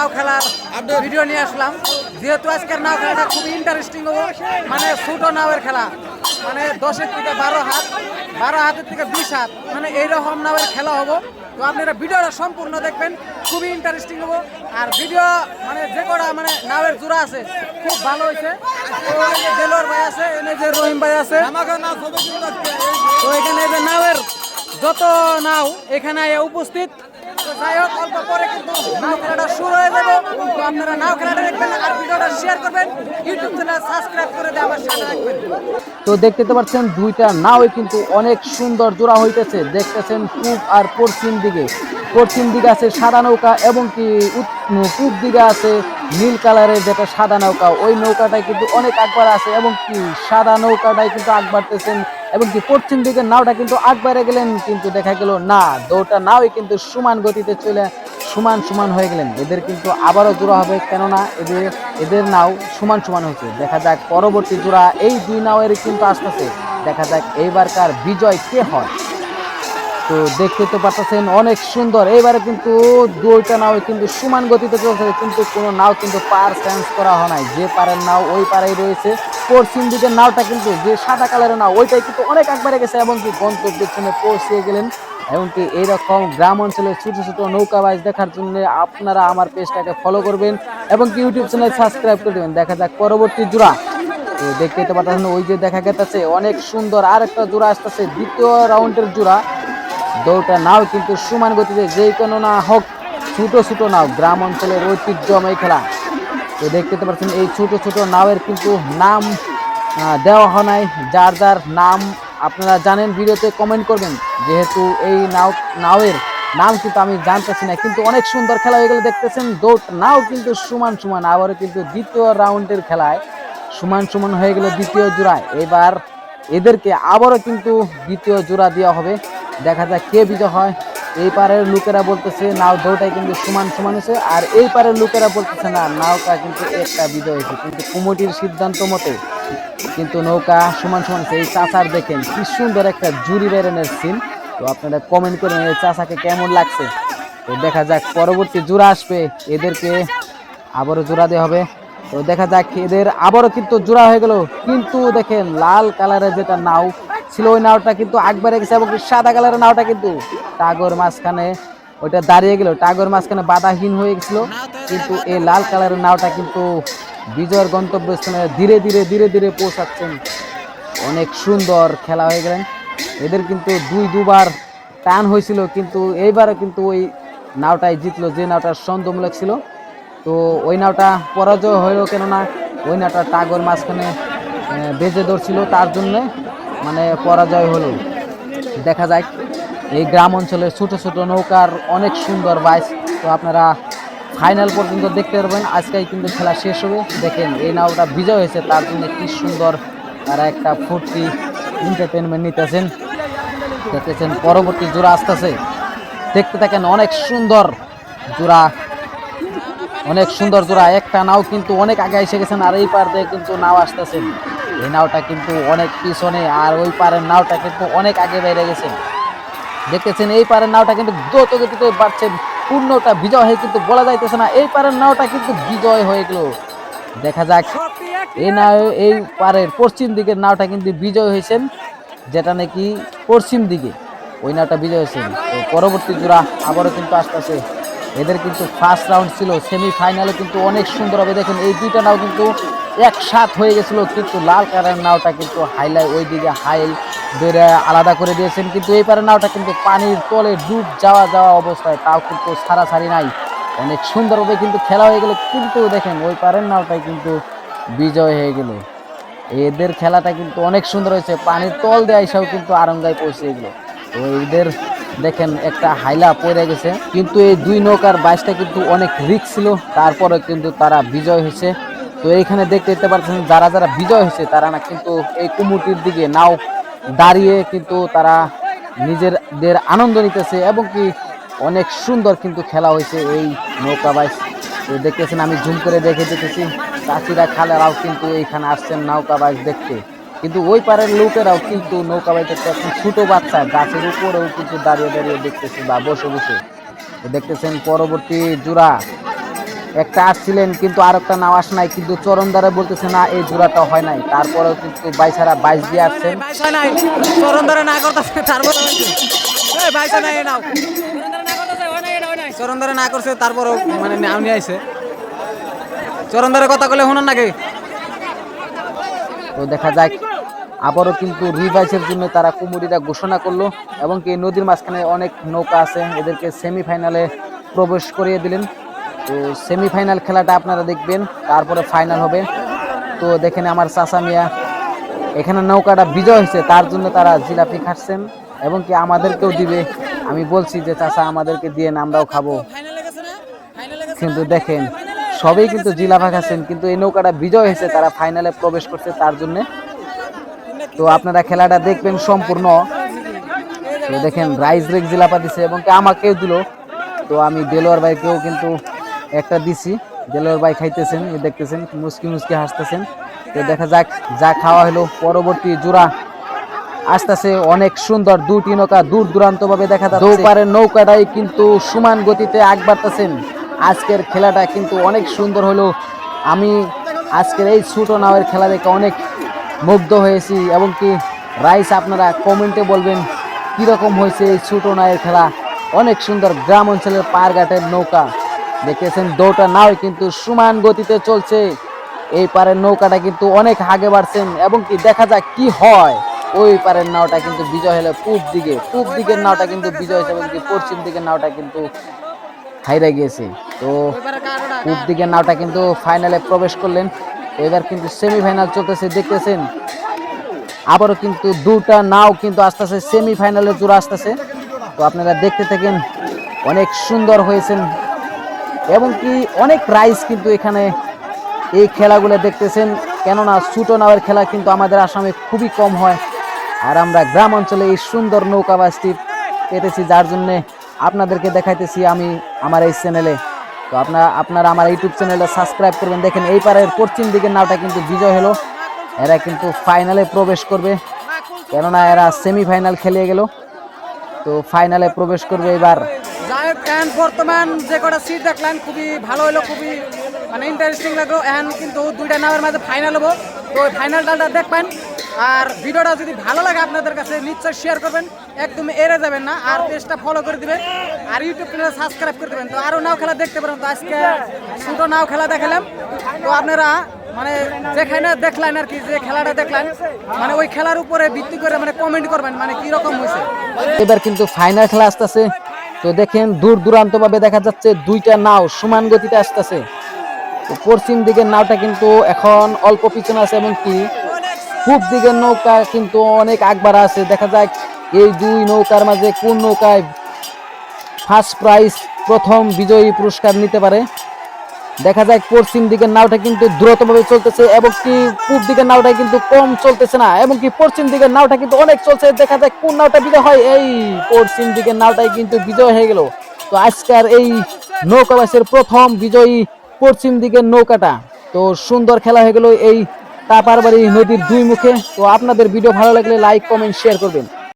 নাও খেলার ভিডিও নিয়ে আসলাম। যেহেতু আজকের নাও খেলাটা খুবই ইন্টারেস্টিং হব মানে ছোট নাওয়ের খেলা। মানে দশের থেকে বারো হাত বারো হাতের থেকে বিশ হাত মানে এইরকম নাওয়ের খেলা হব। তো আপনারা ভিডিওটা সম্পূর্ণ দেখবেন খুবই ইন্টারেস্টিং হব। আর ভিডিও মানে যে কটা মানে নাওয়ের জোড়া আছে খুব ভালো হয়েছে। দেলোর ভাই আছে এনে যে রহিম ভাই আছে। তো এখানে যে নাওয়ের যত নাও এখানে উপস্থিত। যাই হোক, অল্প পরে কিন্তু নাও খেলাটা শুরু হয়ে যাবে। তো আপনারা নাও খেলাটা দেখবেন আর ভিডিওটা শেয়ার করবেন। ইউটিউব চ্যানেল সাবস্ক্রাইব করে তো দেখতে তো পাচ্ছেন, দুইটা নাওই কিন্তু অনেক সুন্দর জোড়া হইতেছে। দেখতেছেন পূব আর পশ্চিম দিকে। পশ্চিম দিকে আছে সাদা নৌকা এবং কি পূব দিকে আছে নীল কালারের যেটা সাদা নৌকা। ওই নৌকাটাই কিন্তু অনেক আকবার আছে এবং কি সাদা নৌকাটাই কিন্তু আগ বাড়তেছেন এবং কি পশ্চিম দিকের নাওটা কিন্তু আগ বেড়ে গেলেন, কিন্তু দেখা গেল না। দুটা নাওই কিন্তু সমান গতিতে চলে, সমান সমান হয়ে গেলেন। এদের কিন্তু আবারও জোড়া হবে, কেননা এদের এদের নাও সমান সমান হয়েছে। দেখা যাক পরবর্তী জোড়া এই দুই নাওয়ের কিন্তু আসতেছে দেখা যাক এইবারকার বিজয় কে হয়। তো দেখতে তো পাচ্ছেন অনেক সুন্দর। এইবারে কিন্তু দুইটা নাও কিন্তু সমান গতিতে চলছে, কিন্তু কোনো নাও কিন্তু পার চেঞ্জ করা হয় নাই। যে পারের নাও ওই পারেই রয়েছে। পশ্চিম দিকের নাওটা কিন্তু যে সাদা কালারের নাও, ওইটাই কিন্তু অনেক একবারে গেছে এবং কি গন্তব্যের জন্য পৌঁছে গেলেন। এমনকি এইরকম গ্রাম অঞ্চলে ছোট ছোট নৌকা বাইজ দেখার জন্য আপনারা আমার পেজটাকে ফলো করবেন এবং ইউটিউব চ্যানেল সাবস্ক্রাইব করে দেবেন। দেখা যাক পরবর্তী জোড়া। দেখতে তো পাচ্ছেন, ওই যে দেখা গেছে অনেক সুন্দর আর একটা জোড়া আসতেছে, দ্বিতীয় রাউন্ডের জোড়া। দৌড়টা নাও কিন্তু সমান গতিতে যেই কোনো না হোক, ছোট ছোট নাও, গ্রাম অঞ্চলের ঐতিহ্যময় খেলা তো দেখতে পাচ্ছেন, এই ছোট ছোট নাওয়ের কিন্তু নাম দেওয়া হয় নাই। যার যার নাম আপনারা জানেন, ভিডিওতে কমেন্ট করবেন। যেহেতু এই নাও, নাওয়ের নাম কিন্তু আমি জানতেছি না, কিন্তু অনেক সুন্দর খেলা হয়ে গেলে, দেখতেছেন। দৌড় নাও কিন্তু সমান সমান, আবারও কিন্তু দ্বিতীয় রাউন্ডের খেলায় সমান সমান হয়ে গেল দ্বিতীয় জোড়ায় এবার এদেরকে আবারও কিন্তু দ্বিতীয় জোড়া দেওয়া হবে। দেখা যাক কে বিজয় হয়। এই পারের লোকেরা বলতেছে, নাও দৌড়টাই কিন্তু সমান সমান হয়েছে, আর এই পারের লোকেরা বলতেছে, না নাওটা কিন্তু একটা বিজয় হয়েছে। কিন্তু কমিটির সিদ্ধান্ত মতে কিন্তু নৌকা সমান সমান এই চাচার দেখেন, কি সুন্দর একটা জুরি বেরোনের সিন তো আপনারা কমেন্ট করেন এই চাচাকে কেমন লাগছে? তো দেখা যাক, পরবর্তী জোড়া আসবে, এদেরকে আবারও জোড়া দেওয়া হবে। তো দেখা যাক, এদের আবারও কিন্তু জোড়া হয়ে গেল। কিন্তু দেখেন, লাল কালারের যেটা নাও ছিল ওই নাওটা কিন্তু একবারে গেছে এবং সাদা কালারের নাওটা কিন্তু টাগর মাঝখানে ওইটা দাঁড়িয়ে গেল। টাগর মাঝখানে বাধাহীন হয়ে গেছিল। কিন্তু এই লাল কালারের নাওটা কিন্তু বিজয়ের গন্তব্যস্থানে ধীরে ধীরে ধীরে ধীরে পৌঁছাচ্ছেন। অনেক সুন্দর খেলা হয়ে গেলেন। এদের কিন্তু দুই, দুবার টান হয়েছিল, কিন্তু এইবারও কিন্তু ওই নাওটাই জিতলো। যে নাওটা সন্দেহমূলক ছিল। তো ওই নাওটা পরাজয় হলো কেননা, ওই নাওটা টাগর মাঝখানে বেজে ধরছিল। তার জন্য মানে পরাজয় হলো। দেখা যায় এই গ্রাম অঞ্চলের ছোট ছোট নৌকার অনেক সুন্দর বাইস। তো আপনারা ফাইনাল পর্যন্ত দেখতে পারবেন। আজকেই কিন্তু খেলা শেষ হবে। দেখেন, এই নাওটা বিজয় হয়েছে। তার জন্য কি সুন্দর তারা একটা ফুর্তি এন্টারটেনমেন্ট নিতেছেন। দেখতেছেন, পরবর্তী জোড়া আসতেছে। দেখতে থাকেন, অনেক সুন্দর জোড়া। অনেক সুন্দর জোড়া। একটা নাও কিন্তু অনেক আগে এসে গেছেন, আর এই পার দিয়ে কিন্তু নাও আসতেছেন। এই নাওটা কিন্তু অনেক পিছনে আর ওই পারের নাওটা কিন্তু অনেক আগে বেড়ে গেছে। দেখতেছেন, এই পারের নাওটা কিন্তু দ্রুত গতিতে বাড়ছে পূর্ণটা বিজয় হয়ে কিন্তু বলা যাইতেছে না, এই পারের নাওটা কিন্তু বিজয় হয়ে গেল। দেখা যাক এই নাও, এই পারের পশ্চিম দিকের নাওটা কিন্তু বিজয় হয়েছেন যেটা নাকি পশ্চিম দিকে। ওই নাওটা বিজয় হয়েছেন পরবর্তী জোড়া আবারও কিন্তু আসতেছে। এদের কিন্তু ফার্স্ট রাউন্ড ছিল সেমিফাইনালে কিন্তু অনেক সুন্দর হবে। দেখেন, এই দুইটা নাও কিন্তু একসাথ হয়ে গেছিল, কিন্তু লাল কালারের নাওটা কিন্তু হাইলাই ওই দিকে হাইল বেড়ে আলাদা করে দিয়েছেন। কিন্তু এই পারের নাওটা কিন্তু পানির তলে ডুব যাওয়া যাওয়া অবস্থায় তাও কিন্তু সারাসারি নাই। অনেক সুন্দরভাবে কিন্তু খেলা হয়ে গেল, কিন্তু দেখেন ওই পারের নাওটাই কিন্তু বিজয় হয়ে গেল। এদের খেলাটা কিন্তু অনেক সুন্দর হয়েছে, পানির তল দেয় হিসাবে কিন্তু আরঙ্গায় পৌঁছে গেল তো এদের দেখেন একটা হাইলা পড়ে গেছে। কিন্তু এই দুই নৌকার বাইশটা কিন্তু অনেক রিক্স ছিল। তারপরে কিন্তু তারা বিজয় হয়েছে। তো এইখানে দেখতে দেখতে পাচ্ছেন যারা যারা বিজয় হয়েছে, তারা না কিন্তু এই কুমুটির দিকে নাও দাঁড়িয়ে কিন্তু তারা নিজেদের আনন্দ নিতেছে এবং কি অনেক সুন্দর কিন্তু খেলা হয়েছে এই নৌকা বাইশ তো দেখতেছেন, আমি জুম করে দেখে দেখেছি চাষিরা খালেরাও কিন্তু এইখানে আসছেন নৌকা বাইশ দেখতে। কিন্তু ওই পারের লোকেরাও কিন্তু নৌকা বাইতে ছোটো বাচ্চা গাছের উপরেও কিন্তু দাঁড়িয়ে দাঁড়িয়ে দেখতেছে বা বসে বসে। দেখতেছেন পরবর্তী জোড়া। একটা আসছিলেন কিন্তু আর একটা নাও আস নাই, কিন্তু চরণ দ্বারা বলতেছে না, এই জোড়াটা হয় নাই। তারপরেও কিন্তু বাইশারা বাইশ দিয়ে আসছেন। চরণ ধরে না করতেছে তারপর চরণ ধরে না করছে, তারপরও মানে নাম নিয়ে আইছে। চরণ ধরে কথা কলে শুনুন নাকি? তো দেখা যাক। আবারও কিন্তু রিভাইসের জন্য তারা কুমুরিরা ঘোষণা করল এবং কি নদীর মাঝখানে অনেক নৌকা আছে এদেরকে সেমিফাইনালে প্রবেশ করিয়ে দিলেন। তো সেমিফাইনাল খেলাটা আপনারা দেখবেন তারপরে ফাইনাল হবে। তো দেখেন আমার চাচা মিয়া এখানে নৌকাটা বিজয় হয়েছে তার জন্য তারা জিলাপি খাচ্ছেন এবং কি আমাদেরকেও দিবে। আমি বলছি যে চাচা আমাদেরকে দিয়ে আমরাও খাব। কিন্তু দেখেন সবাই কিন্তু জিলাপা খাচ্ছেন কিন্তু এই নৌকাটা বিজয় হয়েছে তারা ফাইনালে প্রবেশ করছে তার জন্য। তো আপনারা খেলাটা দেখবেন সম্পূর্ণ। তো দেখেন রাইস রেক জিলাপা দিছে এবং কি আমাকেও দিল। তো আমি দেলোয়ার ভাইকেও কিন্তু একটা দিছি। দেলোয়ার ভাই খাইতেছেন এই দেখতেছেন মুসকি মুসকি হাসতেছেন। তো দেখা যাক যা খাওয়া হলো পরবর্তী জোড়া আসতেছে অনেক সুন্দর দুটি নৌকা দূর দূরান্ত ভাবে দেখা যাচ্ছে। দৌপারের নৌকাটাই কিন্তু সমান গতিতে আগ বাড়তেছেন। আজকের খেলাটা কিন্তু অনেক সুন্দর হলো। আমি আজকের এই ছোট নাওয়ের খেলা দেখে অনেক মুগ্ধ হয়েছি এবং কি রাইস আপনারা কমেন্টে বলবেন, কীরকম হয়েছে এই ছোট নাওয়ের খেলা? অনেক সুন্দর গ্রাম অঞ্চলের পারঘাটের নৌকা। দেখতেছেন দৌটা নাও কিন্তু সমান গতিতে চলছে। এই পারের নৌকাটা কিন্তু অনেক আগে বাড়ছেন এবং কি দেখা যাক কি হয়। ওই পারের নাওটা কিন্তু বিজয় হলো পূব দিকে। পূব দিকের নাওটা কিন্তু বিজয় হয়েছে এবং পশ্চিম দিকের নাওটা কিন্তু হাইরা গিয়েছে। তো দিকের নাওটা কিন্তু ফাইনালে প্রবেশ করলেন। এবার কিন্তু সেমিফাইনাল চলতেছে, দেখতেছেন? আবারও কিন্তু দুটা নাও কিন্তু আসতেছে সেমিফাইনালে জোড়া আসতেছে। তো আপনারা দেখতে থাকেন, অনেক সুন্দর হয়েছেন। এবং কি অনেক প্রাইজ কিন্তু এখানে এই খেলাগুলো দেখতেছেন। কেননা ছোটো নাওয়ের খেলা কিন্তু আমাদের আসামে খুবই কম হয়। আর আমরা গ্রাম অঞ্চলে এই সুন্দর নৌকাবাসটি পেতেছি, যার জন্যে আপনাদেরকে দেখাইতেছি আমি আমার এই চ্যানেলে তো আপনারা আপনারা আমার ইউটিউব চ্যানেলে সাবস্ক্রাইব করবেন। দেখেন এই পারের পশ্চিম দিকের নাওটা কিন্তু বিজয় হলো। এরা কিন্তু ফাইনালে প্রবেশ করবে। কেননা এরা সেমিফাইনাল খেলে গেল। তো ফাইনালে প্রবেশ করবে এবার। বর্তমান যে কটা সিট দেখলেন খুবই ভালো হলো, খুবই মানে ইন্টারেস্টিং লাগল। এখন কিন্তু দুইটা নামের মাঝে ফাইনাল হব। তো ওই ফাইনাল ডালটা দেখবেন। আর ভিডিওটা যদি ভালো লাগে আপনাদের কাছে নিশ্চয়ই শেয়ার করবেন। একদম এড়ে যাবেন না, আর পেজটা ফলো করে দিবেন। আর ইউটিউব চ্যানেল সাবস্ক্রাইব করে দেবেন। তো আরও নাও খেলা দেখতে পারেন। তো আজকে ছোটো নাও খেলা দেখালাম। তো আপনারা মানে যেখানে দেখলেন আর কি, যে খেলাটা দেখলেন মানে ওই খেলার উপরে ভিত্তি করে মানে কমেন্ট করবেন মানে কীরকম হয়েছে। এবার কিন্তু ফাইনাল খেলা আসতেছে। তো দেখেন, দূর দূরান্ত ভাবে দেখা যাচ্ছে দুইটা নাও সমান গতিতে আসতেছে। পশ্চিম দিকের নাওটা কিন্তু এখন অল্প পিছনে আছে এবং কি পূব দিকের নৌকা কিন্তু অনেক আগবাড়া আছে। দেখা যাক এই দুই নৌকার মাঝে কোন নৌকায় ফার্স্ট প্রাইজ প্রথম বিজয়ী পুরস্কার নিতে পারে। দেখা যায় পশ্চিম দিকের নাওটা কিন্তু দ্রুতভাবে চলতেছে এবং কি পূব দিকের নাওটা কিন্তু কম চলতেছে না, এবং কি পশ্চিম দিকের নাওটা কিন্তু অনেক চলছে। দেখা যায় কোন নাওটা বিজয় হয়। এই পশ্চিম দিকের নাওটাই কিন্তু বিজয় হয়ে গেল। তো আজকের এই নৌকাবাসের প্রথম বিজয়ী পশ্চিম দিকের নৌকাটা। তো সুন্দর খেলা হয়ে গেল এই তাপারবাড়ি নদীর দুই মুখে। তো আপনাদের ভিডিও ভালো লাগলে লাইক কমেন্ট শেয়ার করবেন।